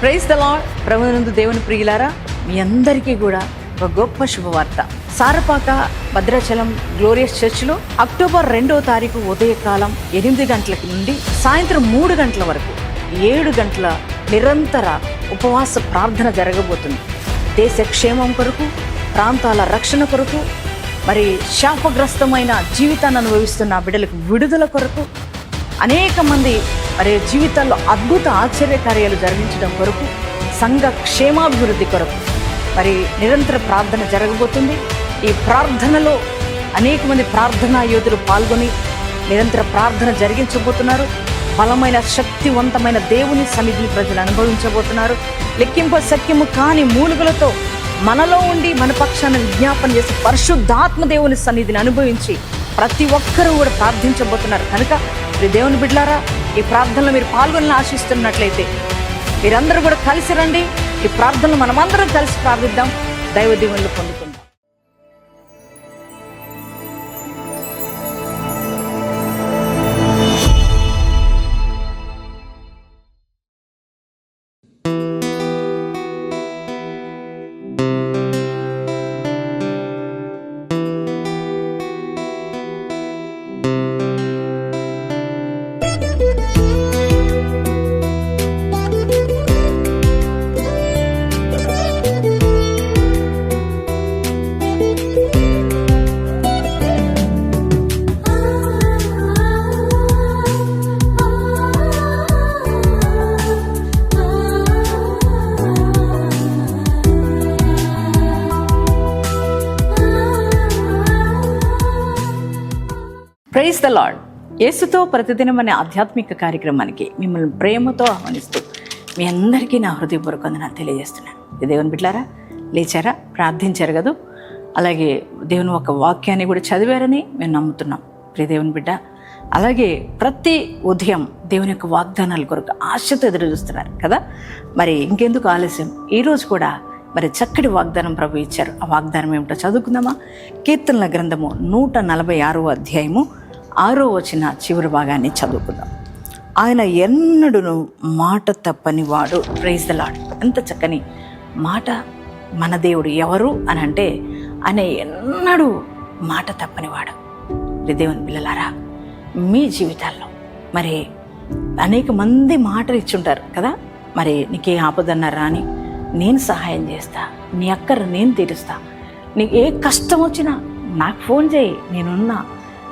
Praise the lord ప్రభునందు దేవుని ప్రియులారా మీ అందరికీ కూడా ఒక గొప్ప శుభవార్త. సారపాక భద్రాచలం గ్లోరియస్ చర్చ్లో అక్టోబర్ రెండో తారీఖు ఉదయకాలం ఎనిమిది గంటలకి నుండి సాయంత్రం మూడు గంటల వరకు ఏడు గంటల నిరంతర ఉపవాస ప్రార్థన జరగబోతుంది. దేశ క్షేమం కొరకు ప్రాంతాల రక్షణ కొరకు మరి శాపగ్రస్తమైన జీవితాన్ని అనుభవిస్తున్న బిడ్డలకు విడుదల కొరకు అనేక మంది మరి జీవితాల్లో అద్భుత ఆశ్చర్య కార్యాలు జరిగించడం కొరకు సంఘ క్షేమాభివృద్ధి కొరకు మరి నిరంతర ప్రార్థన జరగబోతుంది. ఈ ప్రార్థనలో అనేక మంది ప్రార్థనా యోధులు పాల్గొని నిరంతర ప్రార్థన జరిగించబోతున్నారు. బలమైన శక్తివంతమైన దేవుని సన్నిధిని ప్రజలు అనుభవించబోతున్నారు. లెక్కింప సఖ్యము కాని మూలుగులతో మనలో ఉండి మన పక్షాన విజ్ఞాపన చేసి పరిశుద్ధాత్మ దేవుని సన్నిధిని అనుభవించి ప్రతి ఒక్కరూ కూడా ప్రార్థించబోతున్నారు. కనుక దేవుని బిడ్లారా ఈ ప్రార్థనలో మీరు పాల్గొనని ఆశిస్తున్నట్లయితే మీరందరూ కూడా కలిసి రండి. ఈ ప్రార్థనలు మనమందరం కలిసి ప్రార్థిద్దాం. దైవ దీవెనలు పొందుకుందాం. ప్రైజ్ ద లాడ్ యేసుతో ప్రతిదినం అనే ఆధ్యాత్మిక కార్యక్రమానికి మిమ్మల్ని ప్రేమతో ఆహ్వానిస్తూ మీ అందరికీ నా హృదయపూర్వక వందనాలు తెలియజేస్తున్నాను. దేవుని బిడ్డారా లేచారా? ప్రార్థించారు కదా? అలాగే దేవుని ఒక వాక్యాన్ని కూడా చదివారని మేము నమ్ముతున్నాం. ప్రియ దేవుని బిడ్డ అలాగే ప్రతి ఉదయం దేవుని యొక్క వాగ్దానాల కొరకు ఆశతో ఎదురు చూస్తున్నారు కదా? మరి ఇంకెందుకు ఆలస్యం? ఈరోజు కూడా మరి చక్కటి వాగ్దానం ప్రభు ఇచ్చారు. ఆ వాగ్దానం ఏమిటో చదువుకుందామా? కీర్తనల గ్రంథము నూట నలభై ఆరో అధ్యాయము ఆరో వచ్చిన చివరి భాగాన్ని చదువుకుందాం. ఆయన ఎన్నడును మాట తప్పని వాడు ప్రైజ్ లాడ్ ఎంత చక్కని మాట మన దేవుడు ఎవరు అని అంటే ఆయన ఎన్నడూ మాట తప్పనివాడు. ఇది దేవుని పిల్లలారా మీ జీవితాల్లో మరి అనేక మంది మాటలు ఇచ్చుంటారు కదా? మరి నీకే ఆపదన్నారా అని నేను సహాయం చేస్తా. నీ అక్కర నేను తీరుస్తా. నీకు ఏ కష్టం వచ్చినా నాకు ఫోన్ చేయి నేనున్నా.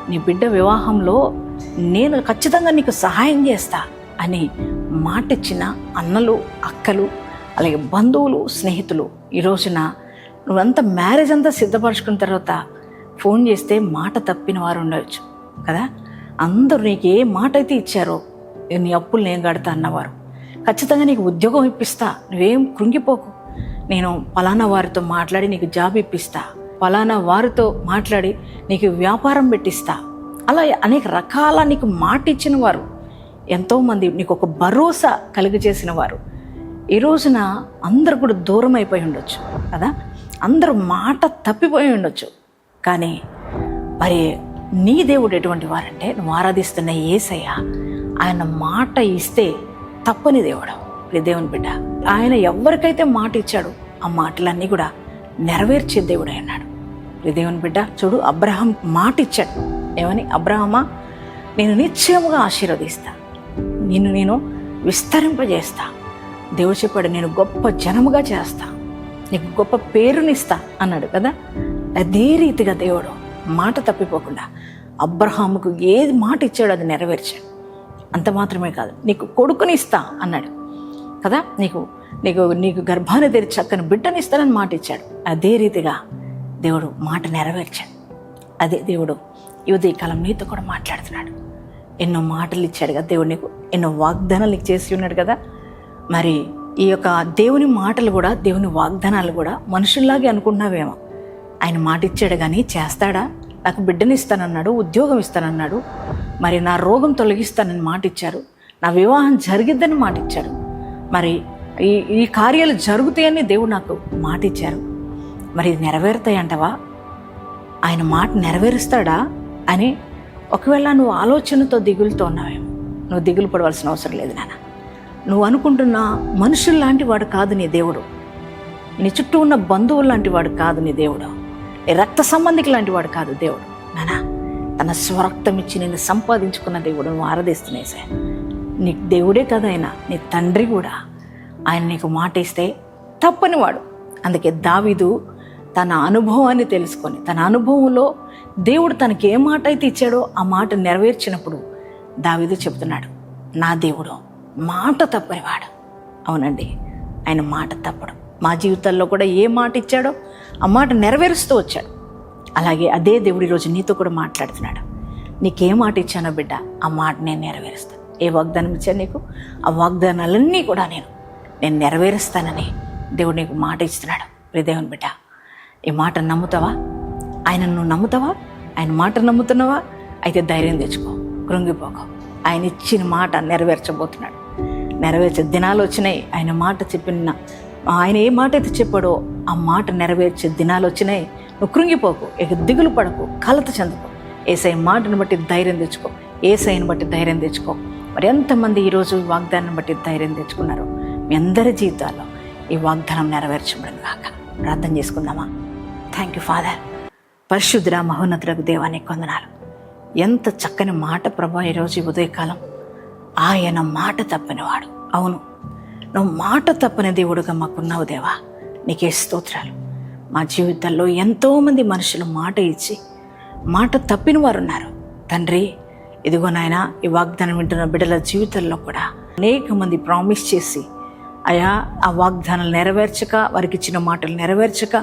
నీ బిడ్డ వివాహంలో నేను ఖచ్చితంగా నీకు సహాయం చేస్తా అని మాటిచ్చిన అన్నలు అక్కలు అలాగే బంధువులు స్నేహితులు ఈ రోజున నువ్వంతా మ్యారేజ్ అంతా సిద్ధపరచుకున్న తర్వాత ఫోన్ చేస్తే మాట తప్పిన వారు ఉండవచ్చు కదా? అందరూ నీకు ఏ మాట అయితే ఇచ్చారో నీ అప్పులు నేను కడతా అన్నవారు. ఖచ్చితంగా నీకు ఉద్యోగం ఇప్పిస్తా. నువ్వేం కృంగిపోకు. నేను పలానా వారితో మాట్లాడి నీకు జాబ్ ఇప్పిస్తా. పలానా వారితో మాట్లాడి నీకు వ్యాపారం పెట్టిస్తా. అలా అనేక రకాల నీకు మాట ఇచ్చిన వారు. ఎంతోమంది నీకు ఒక భరోసా కలుగజేసిన వారు. ఈ రోజున అందరు కూడా దూరం అయిపోయి ఉండొచ్చు కదా? అందరూ మాట తప్పిపోయి ఉండొచ్చు. కానీ మరి నీ దేవుడు ఎటువంటి వారంటే నువ్వు ఆరాధిస్తున్న ఏసయ్య ఆయన మాట ఇస్తే తప్పని దేవుడు. ప్రియ దేవుని బిడ్డ ఆయన ఎవరికైతే మాట ఇచ్చాడో ఆ మాటలన్నీ కూడా నెరవేర్చే దేవుడు అన్నాడు ప్రియ దేవుని బిడ్డ చూడు అబ్రహం మాట ఇచ్చాడు. ఏమని? అబ్రహమా నేను నిశ్చయముగా ఆశీర్వదిస్తా. నిన్ను నేను విస్తరింపజేస్తా. దేవుడు చెప్పాడు నేను గొప్ప జనముగా చేస్తా. నీకు గొప్ప పేరునిస్తా అన్నాడు కదా? అదే రీతిగా దేవుడు మాట తప్పిపోకుండా అబ్రహాముకు ఏది మాట ఇచ్చాడో అది నెరవేర్చాడు. అంత మాత్రమే కాదు. నీకు కొడుకుని ఇస్తా అన్నాడు. కదా? నీకు నీకు నీకు గర్భాన్ని తెరిచి చక్కని బిడ్డని ఇస్తానని మాట ఇచ్చాడు. అదే రీతిగా దేవుడు మాట నెరవేర్చాడు. అదే దేవుడు యువతీ కాలం నీతో కూడా మాట్లాడుతున్నాడు. ఎన్నో మాటలు ఇచ్చాడు కదా దేవుడు నీకు ఎన్నో వాగ్దానాలు నీకు చేసి ఉన్నాడు కదా. మరి ఈ యొక్క దేవుని మాటలు కూడా దేవుని వాగ్దానాలు కూడా మనుషుల్లాగే అనుకున్నావేమో ఆయన మాట ఇచ్చాడు కానీ చేస్తాడా? నాకు బిడ్డని ఇస్తానన్నాడు ఉద్యోగం ఇస్తానన్నాడు. మరి నా రోగం తొలగిస్తానని మాట ఇచ్చారు నా వివాహం జరిగిద్దని మాటిచ్చారు. మరి ఈ ఈ కార్యాలు జరుగుతాయని దేవుడు నాకు మాట ఇచ్చారు మరి ఇది నెరవేరుతాయి ఆయన మాట నెరవేరుస్తాడా అని ఒకవేళ నువ్వు ఆలోచనతో దిగులుతో ఉన్నావేమో. నువ్వు దిగులు పడవలసిన అవసరం లేదు నాన్న. నువ్వు అనుకుంటున్న మనుషులు లాంటి వాడు కాదు నీ దేవుడు. నీ చుట్టూ ఉన్న బంధువులు లాంటి వాడు కాదు నీ దేవుడు. నీ రక్త సంబంధికి లాంటి వాడు కాదు దేవుడు. తన స్వరక్తం ఇచ్చి నేను సంపాదించుకున్న దేవుడు నువ్వు ఆరాధిస్తున్నాయి సార్ నీ దేవుడే కదా ఆయన నీ తండ్రి కూడా. ఆయన నీకు మాట ఇస్తే తప్పనివాడు. అందుకే దావిదు తన అనుభవాన్ని తెలుసుకొని తన అనుభవంలో దేవుడు తనకి ఏ మాట అయితే ఇచ్చాడో ఆ మాట నెరవేర్చినప్పుడు దావిదు చెప్తున్నాడు నా దేవుడు మాట తప్పనివాడు. అవునండి ఆయన మాట తప్పడు. మా జీవితాల్లో కూడా ఏ మాట ఇచ్చాడో ఆ మాట నెరవేరుస్తూ వచ్చాడు. అలాగే అదే దేవుడు ఈరోజు నీతో కూడా మాట్లాడుతున్నాడు. నీకేం మాట ఇచ్చానో బిడ్డ ఆ మాట నేను నెరవేరుస్తాను. ఏ వాగ్దానం ఇచ్చాను నీకు? ఆ వాగ్దానాలన్నీ కూడా నేను నేను నెరవేరుస్తానని దేవుడు నీకు మాట ఇస్తున్నాడు. ప్రిదేవుని బిడ్డ ఈ మాట నమ్ముతావా? ఆయన నువ్వు నమ్ముతావా? ఆయన మాట నమ్ముతున్నావా? అయితే ధైర్యం తెచ్చుకో కృంగిపోకో. ఆయన ఇచ్చిన మాట నెరవేర్చబోతున్నాడు. నెరవేర్చే దినాలు వచ్చినాయి. ఆయన మాట చెప్పిన ఆయన ఏ మాట అయితే చెప్పాడో ఆ మాట నెరవేర్చే దినాలు వచ్చినాయి. నువ్వు కృంగిపోకు ఇక దిగులు పడకు కలత చెందకు. ఏసై మాటను బట్టి ధైర్యం తెచ్చుకో ఏసైని బట్టి ధైర్యం తెచ్చుకో. మరి ఎంతమంది ఈరోజు ఈ వాగ్దానం బట్టి ధైర్యం తెచ్చుకున్నారు? మీ అందరి జీవితాల్లో ఈ వాగ్దానం నెరవేర్చబడింది కాక ప్రార్థన చేసుకుందామా? థ్యాంక్ యూ ఫాదర్ పరిశుద్ధుడ మహోన్నతులకు దేవానికి కొందనాలు ఎంత చక్కని మాట ప్రభా ఈరోజు ఈ ఉదయకాలం. ఆయన మాట తప్పనివాడు అవును నువ్వు మాట తప్పని దేవుడుగా మాకున్నావు దేవా. నీకే స్తోత్రాలు. మా జీవితాల్లో ఎంతోమంది మనుషులు మాట ఇచ్చి మాట తప్పిన వారు ఉన్నారు తండ్రి ఇదిగో నాయన ఈ వాగ్దానం వింటున్న బిడ్డల జీవితంలో కూడా అనేక మంది ప్రామిస్ చేసి అయా ఆ వాగ్దానాలు నెరవేర్చక వారికి ఇచ్చిన మాటలు నెరవేర్చక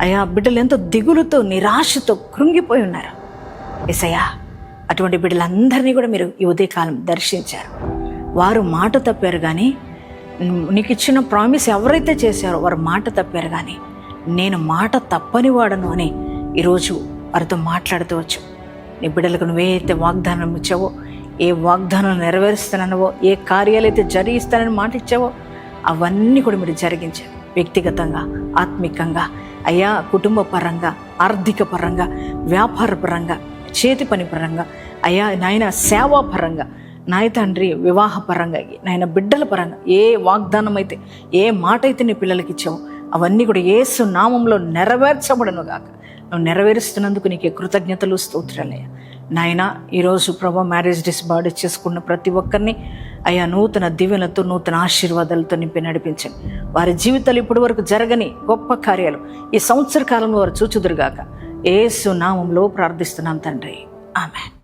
అయా బిడ్డలు ఎంతో దిగులుతో నిరాశతో కృంగిపోయి ఉన్నారు. ఎసయ్యా అటువంటి బిడ్డలందరినీ కూడా మీరు ఈ ఉదయకాలం దర్శించారు. వారు మాట తప్పారు కానీ నీకు ఇచ్చిన ప్రామిస్ ఎవరైతే చేశారో వారు మాట తప్పారు కానీ నేను మాట తప్పని వాడను అని ఈరోజు వారితో మాట్లాడుతూ వచ్చు. నీ బిడ్డలకు నువ్వేఅయితే వాగ్దానం ఇచ్చావో ఏ వాగ్దానం నెరవేరుస్తానవో ఏ కార్యాలైతే జరిగిస్తానని మాట ఇచ్చావో అవన్నీ కూడా మీరు జరిగించారు. వ్యక్తిగతంగా ఆత్మికంగా అయ్యా కుటుంబ పరంగా ఆర్థిక పరంగా వ్యాపార పరంగా చేతి పని పరంగా అయ్యా నాయన సేవా పరంగా నాయ తండ్రి వివాహ పరంగా నాయన బిడ్డల పరంగా ఏ వాగ్దానం అయితే ఏ మాట అయితే నీ పిల్లలకి ఇచ్చావో అవన్నీ కూడా ఏసు నామంలో నెరవేర్చబడను గాక నువ్వు నెరవేరుస్తున్నందుకు నీకు కృతజ్ఞతలు స్తోత్రాలయ్యా నాయన ఈరోజు ప్రభా మ్యారేజ్ డిస్బార్డ్ చేసుకున్న ప్రతి ఒక్కరిని అయ్యా నూతన దివ్యలతో నూతన ఆశీర్వాదాలతో నింపి నడిపించండి. వారి జీవితాలు ఇప్పటి వరకు జరగని గొప్ప కార్యాలు ఈ సంవత్సర కాలంలో వారు చూచుదురుగాక. ఏసు నామంలో ప్రార్థిస్తున్నాం తండ్రి. ఆమె